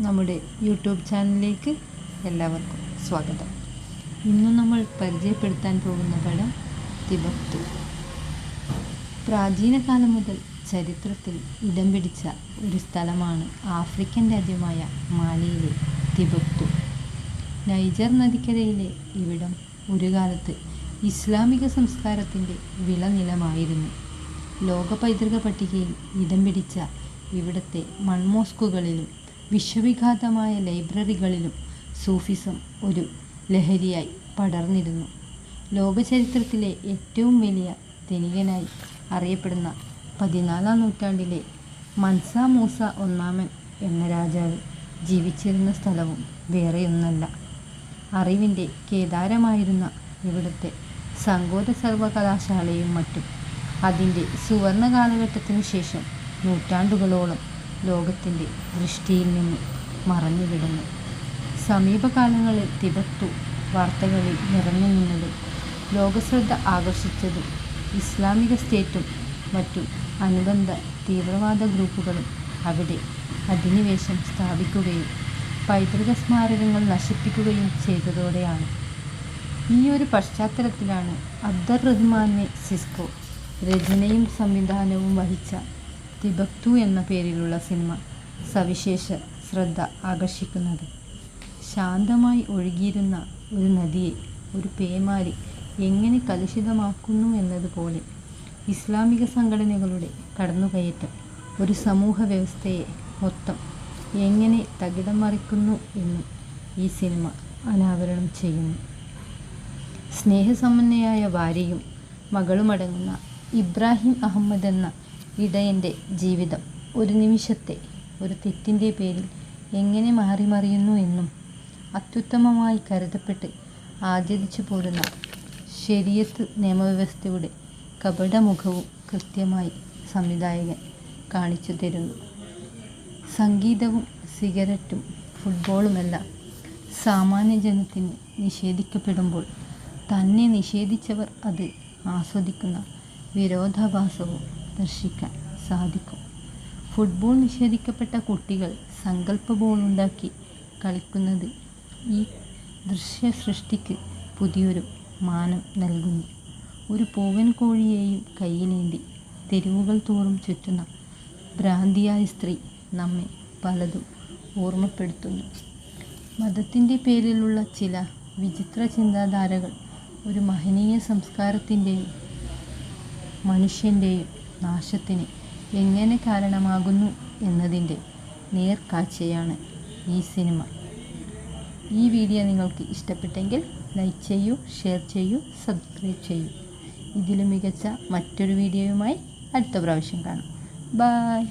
നമ്മുടെ യൂട്യൂബ് ചാനലിലേക്ക് എല്ലാവർക്കും സ്വാഗതം. ഇന്ന് നമ്മൾ പരിചയപ്പെടുത്താൻ പോകുന്ന പടം തിബക്തു. പ്രാചീന കാലം മുതൽ ചരിത്രത്തിൽ ഇടം പിടിച്ച ഒരു സ്ഥലമാണ് ആഫ്രിക്കൻ രാജ്യമായ മാലിയിലെ തിബക്തു. നൈജർ നദിക്കരയിലെ ഇവിടം ഒരു കാലത്ത് ഇസ്ലാമിക സംസ്കാരത്തിന്റെ വിളനിലമായിരുന്നു. ലോക പൈതൃക പട്ടികയിൽ ഇടം പിടിച്ച ഇവിടുത്തെ മൺമോസ്കുകളിലും വിശ്വവിഖാതമായ ലൈബ്രറികളിലും സൂഫിസം ഒരു ലഹരിയായി പടർന്നിരുന്നു. ലോകചരിത്രത്തിലെ ഏറ്റവും വലിയ ധനികനായി അറിയപ്പെടുന്ന പതിനാലാം നൂറ്റാണ്ടിലെ മൻസ മൂസ ഒന്നാമൻ എന്ന രാജാവ് ജീവിച്ചിരുന്ന സ്ഥലവും വേറെയൊന്നല്ല. അറിവിന്റെ കേദാരമായിരുന്ന ഇവിടുത്തെ സങ്കോര സർവകലാശാലയും മറ്റും അതിന്റെ സുവർണ കാലഘട്ടത്തിനു ശേഷം നൂറ്റാണ്ടുകളോളം ലോകത്തിന്റെ ദൃഷ്ടിയിൽ നിന്ന് മറഞ്ഞുവിടുന്നു. സമീപകാലങ്ങളിൽ തിബത്തു വാർത്തകളിൽ നിറഞ്ഞു നിന്നതും ലോകശ്രദ്ധ ആകർഷിച്ചതും ഇസ്ലാമിക സ്റ്റേറ്റും മറ്റു അനുബന്ധ തീവ്രവാദ ഗ്രൂപ്പുകളും അവിടെ അധിനിവേശം സ്ഥാപിക്കുകയും പൈതൃക സ്മാരകങ്ങൾ നശിപ്പിക്കുകയും ചെയ്തതോടെയാണ്. ഈ ഒരു പശ്ചാത്തലത്തിലാണ് അബ്ദർ റഹ്മാനെ സിസ്കോ രചനയും സംവിധാനവും വഹിച്ച തിബക്തു എന്ന പേരിലുള്ള സിനിമ സവിശേഷ ശ്രദ്ധ ആകർഷിക്കുന്നത്. ശാന്തമായി ഒഴുകിയിരുന്ന ഒരു നദിയെ ഒരു പേമാരി എങ്ങനെ കലുഷിതമാക്കുന്നു എന്നതുപോലെ ഇസ്ലാമിക സംഘടനകളുടെ കടന്നുകയറ്റം ഒരു സമൂഹ വ്യവസ്ഥയെ മൊത്തം എങ്ങനെ തകിടം മറിക്കുന്നു എന്നും ഈ സിനിമ അനാവരണം ചെയ്യുന്നു. സ്നേഹസമന്വയായ ഭാര്യയും മകളുമടങ്ങുന്ന ഇബ്രാഹിം അഹമ്മദ് എന്ന ഇടയന്റെ ജീവിതം. ഒരു നിമിഷത്തെ ഒരു തെറ്റിന്റെ പേരിൽ എങ്ങനെ മാറി മറിയുന്നു എന്നും അത്യുത്തമമായി കരുതപ്പെട്ട് ആചരിച്ചു പോരുന്ന ശരിയത്ത് നിയമവ്യവസ്ഥയുടെ കപടമുഖവും കൃത്യമായി സംവിധായകൻ കാണിച്ചു തരുന്നു. സംഗീതവും സിഗരറ്റും ഫുട്ബോളുമെല്ലാം സാമാന്യ ജനത്തിന് നിഷേധിക്കപ്പെടുമ്പോൾ തന്നെ നിഷേധിച്ചവർ അത് ആസ്വദിക്കുന്ന വിരോധാഭാസവും ദർശിക്കാൻ സാധിക്കും. ഫുട്ബോൾ നിഷേധിക്കപ്പെട്ട കുട്ടികൾ സങ്കല്പ ബോളുണ്ടാക്കി കളിക്കുന്നത് ഈ ദൃശ്യ സൃഷ്ടിക്ക് പുതിയൊരു മാനം നൽകുന്നു. ഒരു പൂവൻ കോഴിയെയും കയ്യിലേന്തി തെരുവുകൾ തോറും ചുറ്റുന്ന ഭ്രാന്തിയായ സ്ത്രീ നമ്മെ പലതും ഓർമ്മപ്പെടുത്തുന്നു. മതത്തിന്റെ പേരിലുള്ള ചില വിചിത്ര ചിന്താധാരകൾ ഒരു മഹനീയ സംസ്കാരത്തിന്റെയും മനുഷ്യന്റെയും നാശത്തിന് എങ്ങനെ കാരണമാകുന്നു എന്നതിന്റെ നേർക്കാഴ്ചയാണ് ഈ സിനിമ. ഈ വീഡിയോ നിങ്ങൾക്ക് ഇഷ്ടപ്പെട്ടെങ്കിൽ ലൈക്ക് ചെയ്യൂ ഷെയർ ചെയ്യൂ സബ്സ്ക്രൈബ് ചെയ്യൂ. ഇതിലും മികച്ച മറ്റൊരു വീഡിയോയുമായി അടുത്ത പ്രാവശ്യം കാണാം. ബായ്.